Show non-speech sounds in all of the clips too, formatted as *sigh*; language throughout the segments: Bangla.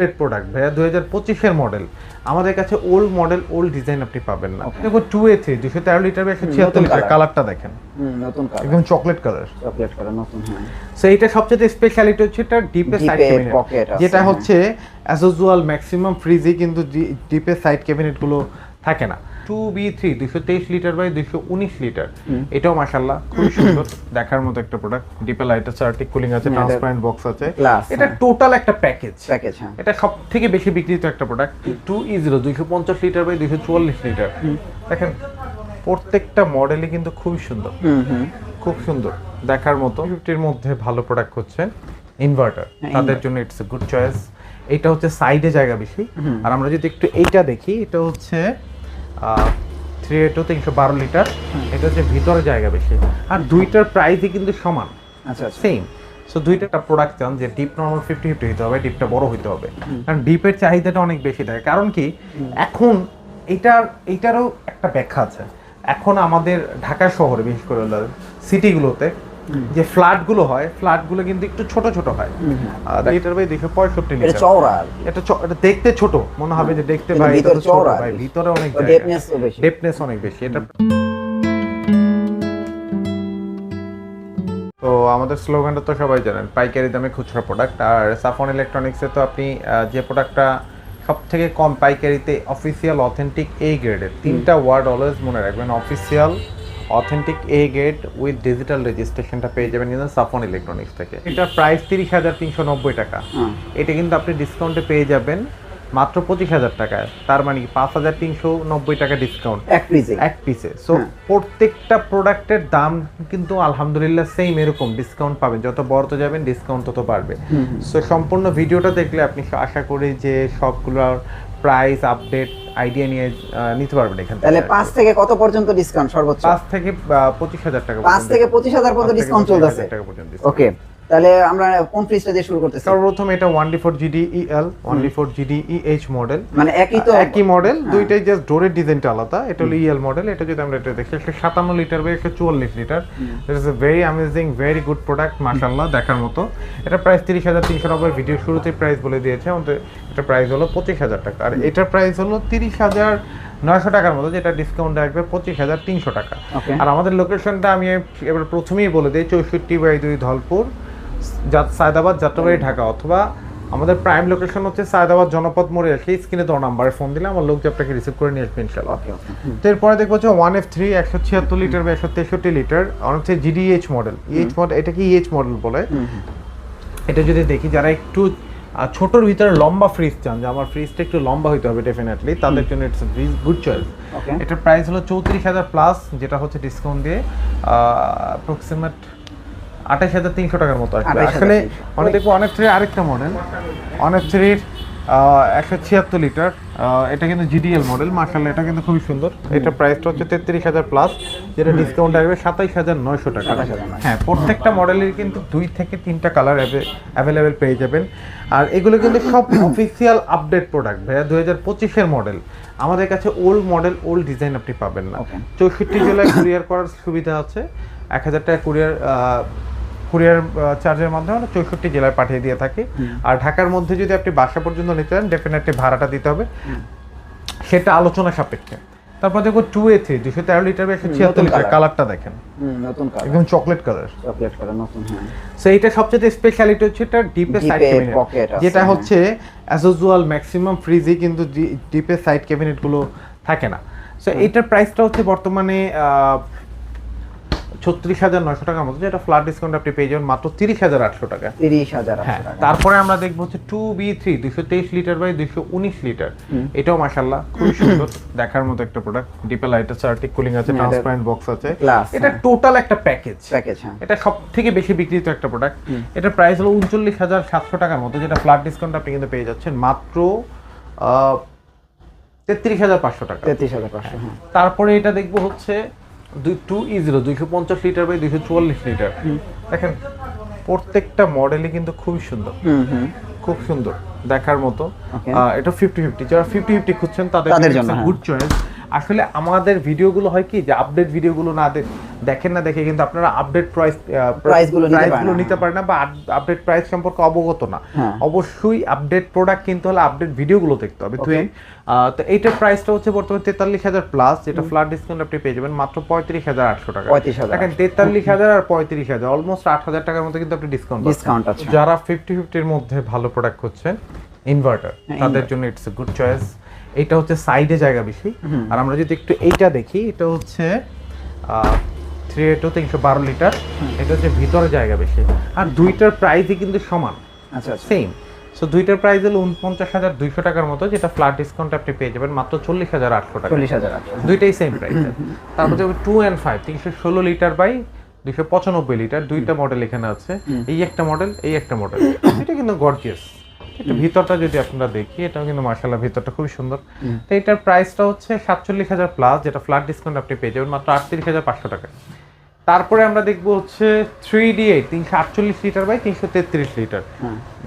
আপডেট প্রোডাক্ট ভাইয়া দু হাজার পঁচিশের মডেল আমাদের কাছে ওল্ড মডেল ওল্ড ডিজাইন আপনি পাবেন না। দেখুন টু এ থ্রি দুশো তেরো লিটার একশো ছিয়াত্তর লিটার কালারটা দেখেন। নতুন একদম চকলেট কালার চকলেট কালার নতুন হ্যাঁ। সো এটা সবচেয়ে স্পেশালিটি হচ্ছে এটা ডিপে সাইড ক্যাবিনেট যেটা হ্যাঁ। হচ্ছে অ্যাজ ইউজুয়াল ম্যাক্সিমাম ফ্রিজে কিন্তু ডিপে সাইড ক্যাবিনেটগুলো থাকে না। টু বি থ্রি দুশো তেইশ লিটার বাই দুশো উনিশ লিটার এটাও মাসাল্লাহ *coughs* খুব সুন্দর। দেখার মতো একটা প্রোডাক্ট ডিপে লাইট আছে আর্টিক কুলিং আছে হ্যাঁ, ট্রান্সপারেন্ট বক্স আছে। এটা হ্যাঁ। টোটাল একটা প্যাকেজ প্যাকেজ হ্যাঁ। এটা সব থেকে বেশি বিক্রিত একটা প্রোডাক্ট টু ই জিরো দুইশো পঞ্চাশ লিটার বাই দুইশো চুয়াল্লিশ লিটার দেখেন প্রত্যেকটা মডেলই কিন্তু খুবই সুন্দর। খুব সুন্দর। দেখার মতো। ফিফটির মধ্যে ভালো প্রোডাক্ট হচ্ছে ইনভার্টার হ্যাঁ, তাদের জন্য ইটস এ গুড চয়েস এটা হচ্ছে সাইডে জায়গা বেশি। আর আমরা যদি একটু এইটা দেখি এটা হচ্ছে থ্রি এটো তিনশো বারো লিটার। এটা হচ্ছে ভিতরে জায়গা বেশি। আর দুইটার প্রাইসই কিন্তু সমান। আচ্ছা আচ্ছা। সেম সো দুইটা একটা প্রোডাক্ট চান যে ডিপ নর্মাল ফিফটি ফিফটি হতে হবে ডিপটা বড় হতে হবে। কারণ ডিপের চাহিদাটা অনেক বেশি থাকে। কারণ কি এখন এটার এইটারও একটা ব্যাখ্যা আছে। এখন আমাদের ঢাকা শহরে বিশেষ করে সিটিগুলোতে যে ফ্ল্যাটগুলো হয় ফ্ল্যাটগুলো কিন্তু একটু ছোট ছোট হয়। লিটার বাই দুশো পঁয়ষট্টি এটা চওড়া এটা এটা দেখতে ছোট মনে হবে যে দেখতে ভাই এটা তো চওড়া ভাই ভিতরে অনেক। ডেপনেস অনেক বেশি এটা তো আমাদের স্লোগানটা তো সবাই জানেন পাইকারি দামে খুচরা প্রোডাক্ট আর সাফন ইলেকট্রনিক্সে তো আপনি যে প্রোডাক্টটা সব থেকে কম পাইকারিতে অফিসিয়াল অথেন্টিক এ গ্রেডের তিনটা ওয়ার্ড অলওয়েজ মনে রাখবেন official authentic a get with digital রেজিস্ট্রেশনটা পেয়ে যাবেন কিন্তু সাফন ইলেকট্রনিক্স থেকে। এটা প্রাইস তিরিশ হাজার তিনশো নব্বই টাকা। এটা কিন্তু আপনি ডিসকাউন্টে পেয়ে যাবেন মাত্র পঁচিশ হাজার টাকায়। তার মানে কি পাঁচ হাজার তিনশো নব্বই টাকা ডিসকাউন্ট এক পিসে এক পিসে সো হ্যাঁ। প্রত্যেকটা প্রোডাক্টের দাম কিন্তু আলহামদুলিল্লাহ সেম এরকম। ডিসকাউন্ট পাবেন। যত বড় তো যাবেন ডিসকাউন্ট তত বাড়বে। সো সম্পূর্ণ ভিডিওটা দেখলে আপনি আশা করি যে সবগুলোর প্রাইস আপডেট আইডিয়া নিয়ে নিতে পারবেন এখান থেকে তাহলে পাঁচ থেকে কত পর্যন্ত ডিসকাউন্ট সর্বোচ্চ? পাঁচ থেকে আহ, পঁচিশ হাজার টাকা পাঁচ থেকে পঁচিশ হাজার পর্যন্ত ডিসকাউন্ট 25,000 পর্যন্ত ওকে তাহলে আমরা কোন ফ্রিজটা দিয়ে শুরু করতেছি? সর্বপ্রথম এটা one D four GD EL one D four GD EH model মানে একই তো একই মডেল হ্যাঁ। দুইটাই জাস্ট ডোরের ডিজাইনটা আলাদা। এটা হলো ইএল মডেল এটা যদি আমরা এটা দেখি একশো সাতান্ন লিটার বা একশো চুয়াল্লিশ litre it is a very amazing very good product মাশাল্লাহ দেখার মতো। এটা প্রাইস তিরিশ হাজার তিনশো নব্বই ভিডিও শুরুতেই প্রাইস বলে দিয়েছে। আমাদের এটা প্রাইস হলো পঁচিশ হাজার টাকা। আর এটার প্রাইস হলো তিরিশ হাজার নয়শো টাকার মতো যেটা ডিসকাউন্ট আসবে পঁচিশ হাজার তিনশো টাকা. আর আমাদের লোকেশনটা আমি এবার প্রথমেই বলে দিই চৌষট্টি বাই দুই ধলপুর। সায়দাবাদ যাত্রাবাড়ি ঢাকা। অথবা আমাদের প্রাইম লোকেশন হচ্ছে সায়দাবাদ জনপদ মোড়ে এসে স্ক্রিনে তো নাম্বারে ফোন দিলে আমার লোক যে আপনাকে রিসিভ করে নিয়ে আসবে ইনশাল্লাহ তো এরপরে দেখব হচ্ছে ওয়ান এফ থ্রি একশো ছিয়াত্তর লিটার বা একশো তেষট্টি লিটার আর হচ্ছে জিডিএইচ মডেল ইএইচ মডেল এটা কি ইএইচ মডেল বলে? এটা যদি দেখি যারা একটু ছোটর ভিতরে লম্বা ফ্রিজ চান যে আমার ফ্রিজটা একটু লম্বা হইতে হবে ডেফিনেটলি তাদের জন্য ইটস ফ্রিজ গুড চয়েস. এটার প্রাইস হলো চৌত্রিশ হাজার প্লাস যেটা হচ্ছে ডিসকাউন্ট দিয়ে অ্যাপ্রক্সিমেট আঠাশ হাজার তিনশো টাকার মতো আসলে অনেক দেখব অনেক থ্রি আরেকটা মডেল অনেক থ্রির একশো ছিয়াত্তর লিটার এটা কিন্তু জিডিএল মডেল মার্শাল্লাহ এটা কিন্তু খুবই সুন্দর। এটা প্রাইসটা হচ্ছে তেত্রিশ হাজার প্লাস যেটা ডিসকাউন্ট আসবে সাতাইশ হাজার নয়শো টাকা। হ্যাঁ প্রত্যেকটা মডেলের কিন্তু দুই থেকে তিনটা কালার অ্যাভেলেবেল পেয়ে যাবেন। আর এগুলো কিন্তু সব অফিসিয়াল আপডেট প্রোডাক্ট ভাইয়া দু হাজার পঁচিশের মডেল আমাদের কাছে ওল্ড মডেল ওল্ড ডিজাইন আপনি পাবেন না। চৌষট্টি জেলায় কুরিয়ার করার সুবিধা আছে। এক হাজার টাকা কুরিয়ার কুরিয়ার চার্জের মাধ্যমে আমরা চৌষট্টি জেলায় পাঠিয়ে দিয়ে থাকি। আর ঢাকার মধ্যে যদি আপনি বাসা পর্যন্ত নিতে চান ডেফিনেটলি ভাড়াটা দিতে হবে। সেটা আলোচনা সাপেক্ষে। তারপর দেখো টু এ থ্রি দুশো তেরো লিটার বা একশো ছিয়াত্তর লিটার কালারটা দেখেন। একদম চকলেট কালার চকলেট কালার নতুন সো এটা সবচেয়ে স্পেশালিটি হচ্ছে এটা ডিপে সাইড ক্যাবিনেট যেটা হ্যাঁ। হচ্ছে অ্যাজ ইউজুয়াল ম্যাক্সিমাম ফ্রিজে কিন্তু ডিপে সাইড ক্যাবিনেটগুলো থাকে না। সো এটার প্রাইসটা হচ্ছে বর্তমানে ছত্রিশ হাজার নয়শো টাকার মতো যেটা ফ্ল্যাট ডিসকাউন্ট আপনি পেয়ে যাবেন মাত্র তিরিশ হাজার আটশো টাকা। তিরিশ হাজার হ্যাঁ তারপরে আমরা দেখব হচ্ছে টু বি থ্রি দুশো তেইশ লিটার বাই দুশো উনিশ লিটার। এটাও মাসাল্লাহ খুবই *coughs* সুন্দর। দেখার মতো একটা প্রোডাক্ট ডিপে লাইট আছে আর্টিক কুলিং আছে হ্যাঁ, ট্রান্সপারেন্ট বক্স আছে। এটা হ্যাঁ। টোটাল একটা প্যাকেজ প্যাকেজ হ্যাঁ। এটা সব থেকে বেশি বিক্রিত একটা প্রোডাক্ট এটার প্রাইস হলো উনচল্লিশ হাজার সাতশো টাকার মতো যেটা ফ্ল্যাট ডিসকাউন্ট আপনি কিন্তু পেয়ে যাচ্ছেন মাত্র তেত্রিশ হাজার পাঁচশো টাকা। তেত্রিশ হাজার পাঁচশো হ্যাঁ। তারপরে এটা দেখব হচ্ছে দুই টু ই জিরো দুইশো পঞ্চাশ লিটার বাই দুইশো চুয়াল্লিশ লিটার দেখেন প্রত্যেকটা মডেলই কিন্তু খুবই সুন্দর। খুব সুন্দর দেখার মতো। এটা ফিফটি ফিফটি যারা ফিফটি ফিফটি খুঁজছেন তাদের। গুড চয়েস আসলে আমাদের ভিডিওগুলো হয় কি যে আপডেট ভিডিওগুলো না দেখেন না দেখে কিন্তু আপনারা আপডেট প্রাইস Price গুলো প্রাইসগুলো নিতে পারেন না বা আপডেট প্রাইস সম্পর্কে অবগত না। হ্যাঁ। অবশ্যই আপডেট প্রোডাক্ট কিনতে হলে আপডেট ভিডিওগুলো দেখতে হবে। তো তো এইটার প্রাইসটা হচ্ছে বর্তমানে তেতাল্লিশ হাজার প্লাস যেটা ফ্ল্যাট ডিসকাউন্ট আপনি পেয়ে যাবেন মাত্র পঁয়ত্রিশ হাজার আটশো টাকা। 35,800 দেখেন তেতাল্লিশ হাজার আর পঁয়ত্রিশ হাজার অলমোস্ট আট হাজার টাকার মতো কিন্তু আপনি ডিসকাউন্ট আছে। যারা ফিফটি ফিফটির মধ্যে ভালো প্রোডাক্ট খুঁজছেন ইনভার্টার হ্যাঁ, তাদের জন্য ইটস এ গুড চয়েস এটা হচ্ছে সাইডে জায়গা বেশি। আর আমরা যদি একটু এইটা দেখি এটা হচ্ছে থ্রি এটো তিনশো বারো লিটার। এটা হচ্ছে ভিতরে জায়গা বেশি। আর দুইটার প্রাইসই কিন্তু সমান। আচ্ছা আচ্ছা। সেম সো দুইটার প্রাইস হলো উনপঞ্চাশ হাজার দুইশো টাকার মতো যেটা ফ্ল্যাট ডিসকাউন্ট আপনি পেয়ে যাবেন মাত্র চল্লিশ হাজার আটশো টাকা। চল্লিশ হাজার দুইটাই সেম প্রাইস তারপর দেখো টু অ্যান্ড ফাইভ তিনশো ষোলো লিটার বাই দুইশো পঁচানব্বই লিটার। দুইটা মডেল এখানে আছে। এই একটা মডেল এই একটা মডেল *coughs* এটা কিন্তু গর্জিয়াস এটা ভিতরটা যদি আপনারা দেখি এটাও কিন্তু মার্শাল্লাহ ভিতরটা খুবই সুন্দর। তো এটার প্রাইসটা হচ্ছে সাতচল্লিশ হাজার প্লাস যেটা ফ্ল্যাট ডিসকাউন্ট আপনি পেয়ে যাবেন মাত্র আটত্রিশ হাজার পাঁচশো টাকা। তারপরে আমরা দেখব হচ্ছে থ্রি ডি এইট তিনশো আটচল্লিশ লিটার বাই তিনশো তেত্রিশ লিটার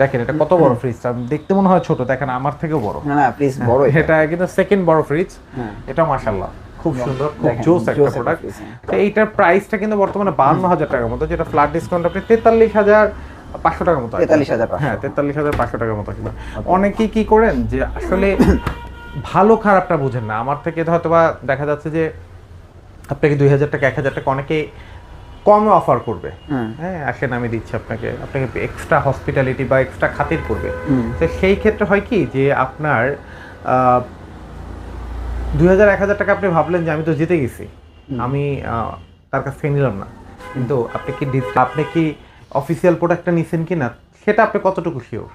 দেখেন এটা কত বড় ফ্রিজটা দেখতে মনে হয় ছোট দেখেন আমার থেকেও বড়। না বড় এটা। এটা। কিন্তু সেকেন্ড বড় ফ্রিজ হ্যাঁ। এটা মাশাল্লাহ খুব সুন্দর খুব জোস একটা প্রোডাক্ট হ্যাঁ। তো এইটার প্রাইসটা কিন্তু বর্তমানে বান্ন হাজার টাকার মতো যেটা ফ্ল্যাট ডিসকাউন্ট আপনি তেতাল্লিশ হাজার পাঁচশো টাকার মতো আসবে। 43,500 হ্যাঁ তেতাল্লিশ হাজার পাঁচশো টাকার মতো আসবে অনেকেই কি করেন যে আসলে ভালো খারাপটা বুঝেন না। আমার থেকে হয়তো বা দেখা যাচ্ছে যে আপনাকে দুই হাজার টাকা এক হাজার টাকা অনেকে কমে অফার করবে। হ্যাঁ আসেন আমি দিচ্ছি আপনাকে। আপনাকে এক্সট্রা হসপিটালিটি বা এক্সট্রা খাতির করবে। তো সেই ক্ষেত্রে হয় কি যে আপনার আহ, দুই হাজার এক হাজার টাকা আপনি ভাবলেন যে আমি তো জিতে গেছি। আমি তার কাছ থেকে নিলাম না। কিন্তু আপনি কি আপনি কি অফিসিয়াল প্রোডাক্টটা নিছেন কি না সেটা আপনি কতটুকু শিওর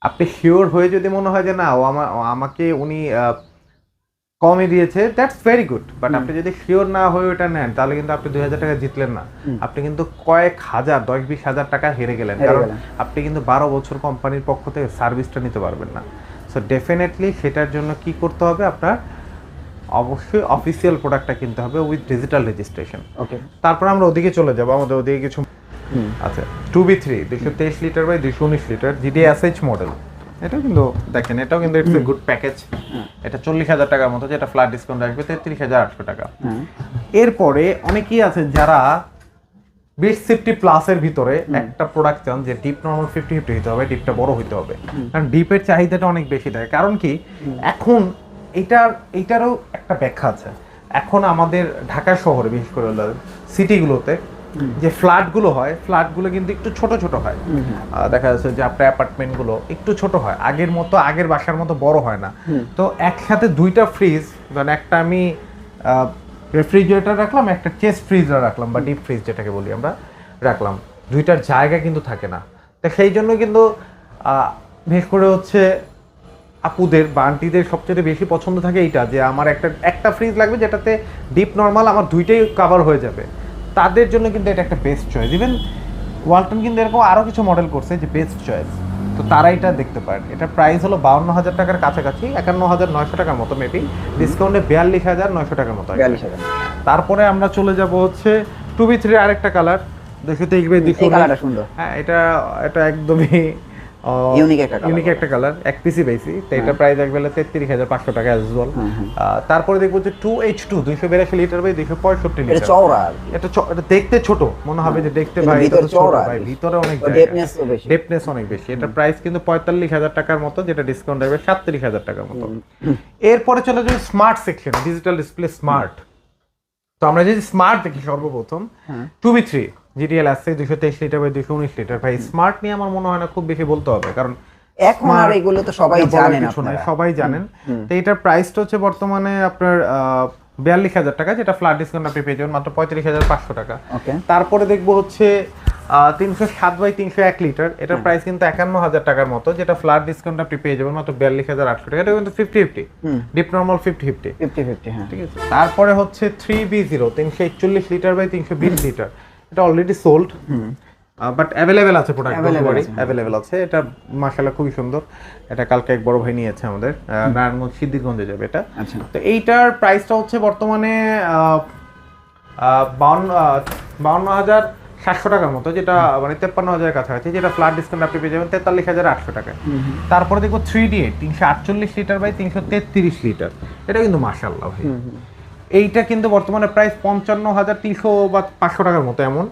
আপনি শিওর হয়ে যদি মনে হয় যে না ও আমা- ও আমাকে উনি কমে দিয়েছে দ্যাটস ভেরি গুড বাট আপনি যদি শিওর না হয়ে ওটা নেন তাহলে কিন্তু আপনি দুই হাজার টাকা জিতলেন না। আপনি কিন্তু কয়েক হাজার দশ বিশ হাজার টাকা হেরে গেলেন। কারণ আপনি কিন্তু বারো বছর কোম্পানির পক্ষ থেকে সার্ভিসটা নিতে পারবেন না। সো ডেফিনেটলি সেটার জন্য কি করতে হবে আপনার? অবশ্যই অফিসিয়াল প্রোডাক্টটা কিনতে হবে উইথ ডিজিটাল রেজিস্ট্রেশন ওকে তারপর আমরা ওদিকে চলে যাব আমাদের ওদিকে কিছু আচ্ছা টু বি থ্রি দুশো তেইশ লিটার বাই দুশো উনিশ লিটার জিডি এসএইচ মডেল এটাও কিন্তু দেখেন এটাও কিন্তু ইটস এ গুড প্যাকেজ এটা চল্লিশ হাজার টাকার মতো যেটা ফ্ল্যাট ডিসকাউন্ট আসবে তেত্রিশ হাজার আটশো টাকা। হ্যাঁ। এরপরে অনেকেই আছেন যারা বিশ ফিফটি প্লাসের ভিতরে একটা প্রোডাক্ট চান যে ডিপ নর্মাল ফিফটি ফিফটি হতে হবে ডিপটা বড় হতে হবে। কারণ ডিপের চাহিদাটা অনেক বেশি থাকে। কারণ কি? এখন এটার এইটারও একটা ব্যাখ্যা আছে। এখন আমাদের ঢাকা শহরে বিশেষ করে সিটিগুলোতে যে ফ্ল্যাটগুলো হয় ফ্ল্যাটগুলো কিন্তু একটু ছোট ছোট হয়। দেখা যাচ্ছে যে আপনার অ্যাপার্টমেন্টগুলো একটু ছোট হয়। আগের মতো আগের বাসার মতো বড় হয় না। তো একসাথে দুইটা ফ্রিজ মানে একটা আমি রেফ্রিজারেটর রাখলাম একটা চেস্ট ফ্রিজার রাখলাম বা ডিপ ফ্রিজ যেটাকে বলি আমরা রাখলাম। দুইটার জায়গা কিন্তু থাকে না। তো সেই জন্য কিন্তু বিশেষ করে হচ্ছে আপুদের বা আন্টিদের সবচেয়ে বেশি পছন্দ থাকে এইটা যে আমার একটা একটা ফ্রিজ লাগবে যেটাতে ডিপ নর্মাল আমার দুইটাই কাভার হয়ে যাবে। তাদের জন্য কিন্তু এটা একটা বেস্ট চয়েস ইভেন ওয়ালটন কিন্তু এরকম আরও কিছু মডেল করছে যে বেস্ট চয়েস তো তারা এটা দেখতে পারেন। এটার প্রাইস হলো বাউন্ন হাজার টাকার কাছাকাছি একান্ন হাজার নয়শো টাকার মতো মেবি ডিসকাউন্টে বিয়াল্লিশ হাজার নয়শো টাকার মতো তারপরে আমরা চলে যাব হচ্ছে টু বি থ্রি আরেকটা কালার দেখে দেখবে সুন্দর। হ্যাঁ এটা এটা একদমই একটা ইউনিক একটা কালার এক পিসি পাইছি। তো এটা প্রাইস এক বেলা তেত্রিশ হাজার পাঁচশো টাকা অ্যাজ। তারপরে দেখব যে টু এইচ টু দুইশো বিরাশি লিটার বাই দুইশো পঁয়ষট্টি লিটার চওড়া এটা এটা দেখতে ছোট মনে হবে যে দেখতে ভাই ভিতরে চওড়া ভাই ভিতরে অনেক। ডেপনেস অনেক বেশি। এটা প্রাইস কিন্তু পঁয়তাল্লিশ হাজার টাকার মতো যেটা ডিসকাউন্ট আসবে সাতত্রিশ হাজার টাকার মতো। এরপরে চলে যাবে smart section digital display smart তো আমরা যদি স্মার্ট দেখি সর্বপ্রথম হ্যাঁ। টু বি থ্রি জিডিএল আসছে দুশো তেইশ লিটার বাই দুশো উনিশ লিটার ভাই স্মার্ট নিয়ে আমার মনে হয় না খুব বেশি বলতে হবে কারণ এখন আর এগুলো তো সবাই জানেন সবাই জানেন। তো এটার প্রাইসটা হচ্ছে বর্তমানে আপনার বিয়াল্লিশ হাজার টাকা যেটা ফ্ল্যাট ডিসকাউন্ট আপনি পেয়ে যাবেন মাত্র পঁয়ত্রিশ হাজার পাঁচশো টাকা। তারপরে দেখব হচ্ছে তিনশো সাত বাই তিনশো এক লিটার এটার প্রাইস কিন্তু একান্ন হাজার টাকার মতো যেটা ফ্ল্যাট ডিসকাউন্ট আপনি পেয়ে যাবেন মাত্র বিয়াল্লিশ হাজার আটশো টাকা। এটা কিন্তু fifty fifty deep normal fifty fifty fifty fifty হ্যাঁ। ঠিক আছে? তারপরে হচ্ছে থ্রি বি জিরো তিনশো একচল্লিশ লিটার বাই তিনশো বিশ লিটার এটা অলরেডি সোল্ড বাট অ্যাভেলেবেল আছে প্রোডাক্ট। অ্যাভেলেবেল আছে এটা মাশাআল্লাহ খুবই সুন্দর। এটা কালকে এক বড় ভাই নিয়েছে আমাদের নারায়ণগঞ্জ সিদ্ধিরগঞ্জে যাবে এটা। আচ্ছা। তো এইটার প্রাইসটা হচ্ছে বর্তমানে বাউন্ন বাউন্ন হাজার সাতশো টাকার মতো যেটা মানে তেপ্পান্ন হাজারের কাছাকাছি যেটা ফ্ল্যাট ডিসকাউন্ট আপনি পেয়ে যাবেন তেতাল্লিশ হাজার আটশো টাকায়। তারপরে দেখব থ্রি ডি এইট তিনশো আটচল্লিশ লিটার বাই তিনশো তেত্রিশ লিটার এটা কিন্তু মাশাল্লাহ ভাই। এইটা কিন্তু বর্তমানে প্রাইস পঞ্চান্ন হাজার তিনশো বা পাঁচশো টাকার মতো এমন।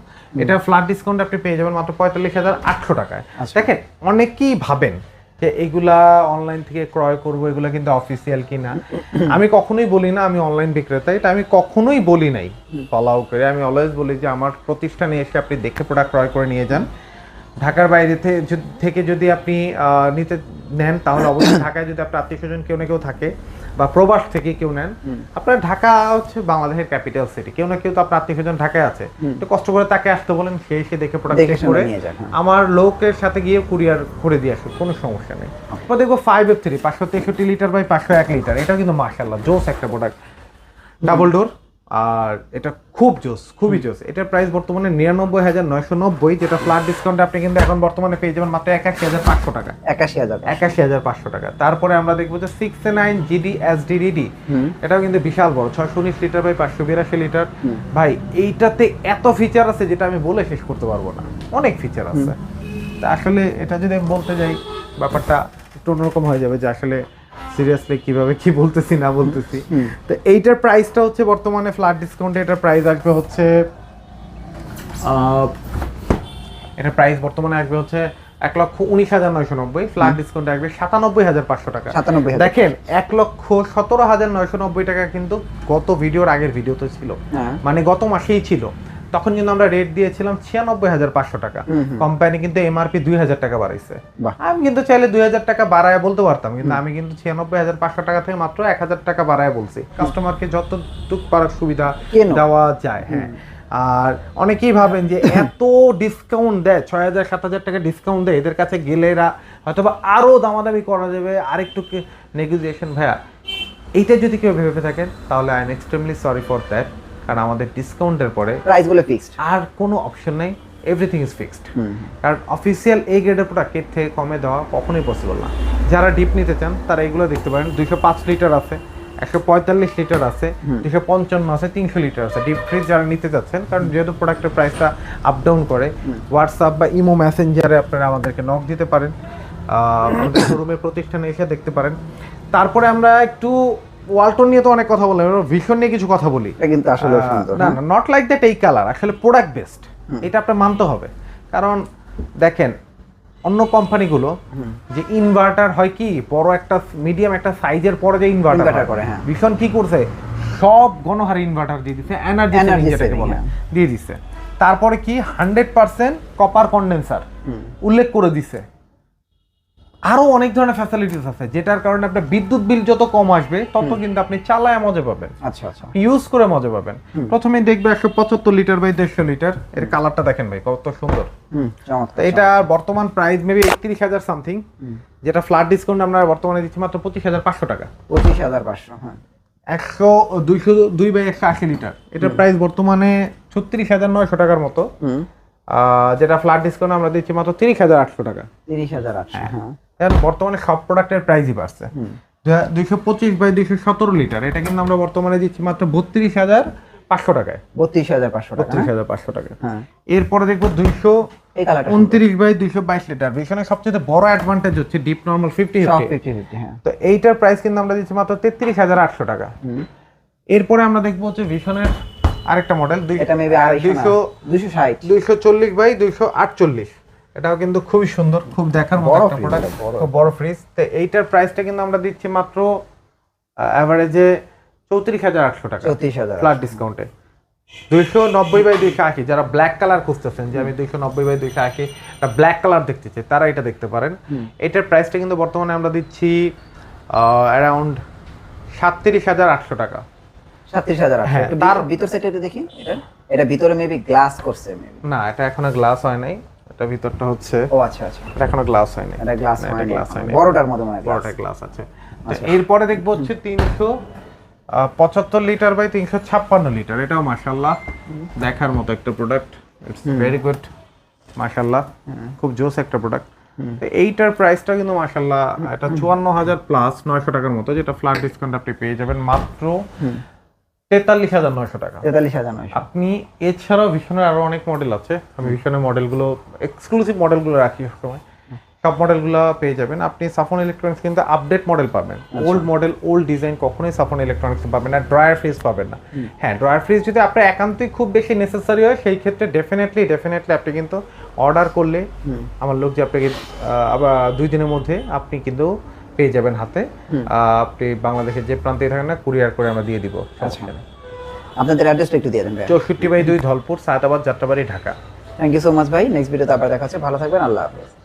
এটা ফ্ল্যাট ডিসকাউন্ট আপনি পেয়ে যাবেন মাত্র পঁয়তাল্লিশ হাজার আটশো টাকায়। দেখেন অনেকেই ভাবেন যে এগুলা অনলাইন থেকে ক্রয় করব এগুলা কিন্তু অফিসিয়াল কিনা। *coughs* আমি কখনোই বলি না আমি অনলাইন বিক্রেতা এটা আমি কখনোই বলি নাই। ফলাও করে আমি অলওয়েজ বলি যে আমার প্রতিষ্ঠানে এসে আপনি দেখে প্রোডাক্ট ক্রয় করে নিয়ে যান। ঢাকার বাইরে থেকে যদি আপনি নিতে নেন তাহলে অবশ্যই *coughs* ঢাকায় যদি আপনার আত্মীয় স্বজন কেউ না কেউ থাকে বা প্রবাস থেকে কেউ নেন আপনার ঢাকা হচ্ছে বাংলাদেশের ক্যাপিটাল সিটি কেউ না কেউ তো আপনার আত্মীয় স্বজন ঢাকায় আছে। একটু কষ্ট করে তাকে আসতে বলেন সে এসে দেখে প্রোডাক্ট করে হ্যাঁ। আমার লোকের সাথে গিয়ে কুরিয়ার করে দিয়ে আসুক কোনো সমস্যা নেই। আপনার দেখব ফাইভ এফ থ্রি পাঁচশো তেষট্টি লিটার বাই পাঁচশো এক লিটার এটাও কিন্তু মার্শাল্লাহ জোস একটা প্রোডাক্ট ডাবল ডোর আর এটা খুব জোস খুবই জোস। এটার প্রাইস বর্তমানে নিরানব্বই হাজার নয়শো নব্বই যেটা ফ্ল্যাট ডিসকাউন্ট আপনি কিন্তু এখন বর্তমানে পেয়ে যাবেন মাত্র একাশি হাজার পাঁচশো টাকা। একাশি হাজার। একাশি হাজার পাঁচশো টাকা। তারপরে আমরা দেখব যে six nine GD S DD এটাও কিন্তু বিশাল বড় ছয়শো উনিশ লিটার বাই পাঁচশো বিরাশি লিটার। ভাই এইটাতে এত ফিচার আছে যেটা আমি বলে শেষ করতে পারব না। অনেক ফিচার আছে। তা আসলে এটা যদি আমি বলতে যাই ব্যাপারটা একটু অন্যরকম হয়ে যাবে যে আসলে সিরিয়াসলি কীভাবে কি বলতেছি না বলতেছি? তো এইটার প্রাইসটা হচ্ছে বর্তমানে ফ্ল্যাট ডিসকাউন্টে এটার প্রাইস আসবে হচ্ছে এটার প্রাইস বর্তমানে আসবে হচ্ছে এক লক্ষ উনিশ হাজার নয়শো নব্বই ফ্ল্যাট ডিসকাউন্ট আসবে সাতানব্বই হাজার পাঁচশো টাকা। সাতানব্বই দেখেন এক লক্ষ সতেরো হাজার নয়শো নব্বই টাকা কিন্তু গত ভিডিওর আগের ভিডিওতে ছিল। হ্যাঁ। মানে গত মাসেই ছিল। তখন কিন্তু আমরা রেট দিয়েছিলাম ছিয়ানব্বই হাজার পাঁচশো টাকা। কোম্পানি কিন্তু এমআরপি দুই হাজার টাকা বাড়াইছে। আমি কিন্তু চাইলে দুই হাজার টাকা বাড়ায় বলতে পারতাম কিন্তু আমি কিন্তু ছিয়ানব্বই হাজার পাঁচশো টাকা থেকে মাত্র এক হাজার টাকা বাড়ায় বলছি। কাস্টমারকে যতটুক পারার সুবিধা দেওয়া যায় হ্যাঁ। আর অনেকেই ভাবেন যে এত ডিসকাউন্ট দেয় ছয় হাজার সাত হাজার টাকা ডিসকাউন্ট দেয় এদের কাছে গেলে এরা হয়তোবা আরও দামাদামি করা যাবে। আরেকটু নেগোসিয়েশন ভাইয়া এইটা যদি কেউ ভেবে থাকেন তাহলে I am extremely sorry for that কারণ আমাদের ডিসকাউন্টের পরে প্রাইসগুলো ফিক্সড আর কোনো অপশন নেই। এভরিথিং ইজ ফিক্সড কারণ অফিসিয়াল এই গ্রেডের প্রোডাক্টের থেকে কমে দেওয়া কখনোই পসিবল না। যারা ডিপ নিতে চান তারা এগুলো দেখতে পারেন। দুইশো পাঁচ লিটার আছে একশো পঁয়তাল্লিশ লিটার আছে দুশো পঞ্চান্ন আছে তিনশো লিটার আছে। ডিপ ফ্রিজ যারা নিতে চাচ্ছেন কারণ যেহেতু প্রোডাক্টের প্রাইসটা আপ ডাউন করে হোয়াটসঅ্যাপ বা ইমো মেসেঞ্জারে আপনারা আমাদেরকে নক দিতে পারেন। শোরুমের প্রতিষ্ঠানে এসে দেখতে পারেন। তারপরে আমরা একটু ওয়ালটন নিয়ে তো অনেক কথা বললাম এবার ভিশন নিয়ে কিছু কথা বলি। কিন্তু আসলে না? না নট লাইক দ্যাট এই কালার আসলে প্রোডাক্ট বেস্ট এটা আপনার মানতে হবে। কারণ দেখেন অন্য কোম্পানিগুলো যে ইনভার্টার হয় কি বড় একটা মিডিয়াম একটা সাইজের পরে যে ইনভার্টার করে, হ্যাঁ। ভীষণ কি করছে? সব গণহারে ইনভার্টার দিয়ে দিছে এনার্জি যেটাকে বলে হ্যাঁ। দিয়ে দিছে। তারপরে কি হান্ড্রেড পার্সেন্ট কপার কন্ডেন্সার উল্লেখ করে দিছে। আরও অনেক ধরনের ফ্যাসিলিটিস আছে যেটার কারণে আপনার বিদ্যুৎ বিল যত কম আসবে তত কিন্তু আপনি চালায় মজা পাবেন। আচ্ছা আচ্ছা। ইউজ করে মজা পাবেন। প্রথমে দেখবে একশো পঁচাত্তর লিটার বাই দেড়শো লিটার এর কালারটা দেখেন ভাই কত সুন্দর। এটা বর্তমান প্রাইস মেবি একত্রিশ হাজার সামথিং যেটা ফ্ল্যাট ডিসকাউন্ট আমরা বর্তমানে দিচ্ছি মাত্র পঁচিশ হাজার পাঁচশো টাকা। পঁচিশ হাজার পাঁচশো হ্যাঁ। একশো দুইশো দুই বাই একশো আশি লিটার এটার প্রাইস বর্তমানে ছত্রিশ হাজার নয়শো টাকার মতো। যেটা ফ্ল্যাট ডিসকাউন্ট আমরা দিচ্ছি মাত্র তিরিশ হাজার আটশো টাকা। তিরিশ হাজার আটশো হ্যাঁ। এখন বর্তমানে সব প্রোডাক্টের প্রাইসই বাড়ছে। দুইশো পঁচিশ বাই দুইশো সতেরো লিটার এটা কিন্তু আমরা বর্তমানে দিচ্ছি মাত্র বত্রিশ হাজার পাঁচশো টাকায়। বত্রিশ হাজার পাঁচশো টাকা বত্রিশ হ্যাঁ? হাজার পাঁচশো টাকা হ্যাঁ। এরপরে দেখব দুইশো উনত্রিশ বাই দুইশো বাইশ লিটার ভীষণের সবচেয়ে বড় অ্যাডভান্টেজ হচ্ছে ডিপ নর্মাল ফিফটি হ্যাঁ। তো এইটার প্রাইস কিন্তু আমরা দিচ্ছি মাত্র তেত্রিশ হাজার আটশো টাকা। এরপরে আমরা দেখব হচ্ছে ভীষণের আরেকটা মডেল আড়াইশো দুইশো ষাট। দুইশো চল্লিশ বাই দুইশো আটচল্লিশ। এটাও কিন্তু খুবই সুন্দর খুব দেখার মতো একটা প্রোডাক্ট খুব বড় ফ্রিজ তো এইটার প্রাইসটা কিন্তু আমরা দিচ্ছি মাত্র অ্যাভারেজে চৌত্রিশ হাজার আটশো টাকা। চৌত্রিশ হাজার ফ্ল্যাট ডিসকাউন্টে দুইশো নব্বই বাই দুইশো আশি যারা ব্ল্যাক কালার খুঁজতেছেন যে আমি দুইশো নব্বই বাই দুইশো আশি একটা ব্ল্যাক কালার দেখতে চাই তারা এটা দেখতে পারেন। এটার প্রাইসটা কিন্তু বর্তমানে আমরা দিচ্ছি অ্যারাউন্ড সাতত্রিশ হাজার আটশো টাকা। সাতত্রিশ হাজার হ্যাঁ, তার- ভিতর সেটা দেখি এটা? এটা ভিতরে মেবি গ্লাস করছে মেবি না এটা এখনও গ্লাস হয় নাই। এটা ভিতরটা হচ্ছে ও আচ্ছা আচ্ছা। এটা এখনও গ্লাস হয় নাই এটা গ্লাস হয়নি। glass হয়নি। বড়টার মধ্যে মানে বড়টা গ্লাস আছে। তো এরপরে দেখব হচ্ছে তিনশো পঁচাত্তর লিটার বাই তিনশো ছাপ্পান্ন লিটার এটাও মাসাল্লাহ দেখার মতো একটা প্রোডাক্ট ইটস ভেরি গুড মাসাল্লাহ খুব জোস একটা প্রোডাক্ট এইটার প্রাইসটা কিন্তু মাসাল্লাহ এটা চুয়ান্ন হাজার প্লাস নয়শো টাকার মতো যেটা ফ্ল্যাট ডিসকাউন্ট আপনি পেয়ে যাবেন। মাত্র তেতাল্লিশ হাজার নয়শো টাকা। তেতাল্লিশ হাজার নয়শো। আপনি এছাড়াও ভীষণের আরও অনেক মডেল আছে। আমি ভীষণের মডেলগুলো এক্সক্লুসিভ মডেলগুলো রাখি সবসময়। সব মডেলগুলো পেয়ে যাবেন। আপনি সাফন ইলেকট্রনিক্স কিন্তু আপডেট মডেল পাবেন। ওল্ড মডেল ওল্ড ডিজাইন কখনোই সাফন ইলেকট্রনিক্স পাবেন না। ড্রয়ার ফ্রিজ পাবেন না। হ্যাঁ ড্রয়ার ফ্রিজ যদি আপনার একান্তই খুব বেশি নেসেসারি হয় সেই ক্ষেত্রে ডেফিনেটলি ডেফিনেটলি আপনি কিন্তু অর্ডার করলে আমার লোক যে আপনাকে আবার দুই দিনের মধ্যে আপনি কিন্তু পেয়ে যাবেন হাতে। আহ, আপনি বাংলাদেশের যে প্রান্তে থাকেন না কুরিয়ার করে আমরা দিয়ে দিব। সমস্যা নেই। আপনাদের অ্যাড্রেসটা একটু দিয়ে দেন ভাই চৌষট্টি বাই দুই Dholpur Sayedabad Jatrabari Dhaka. Thank you so much ভাই। নেক্সট ভিডিওতে আবার দেখা হচ্ছে। ভালো থাকবেন। আল্লাহ হাফেজ।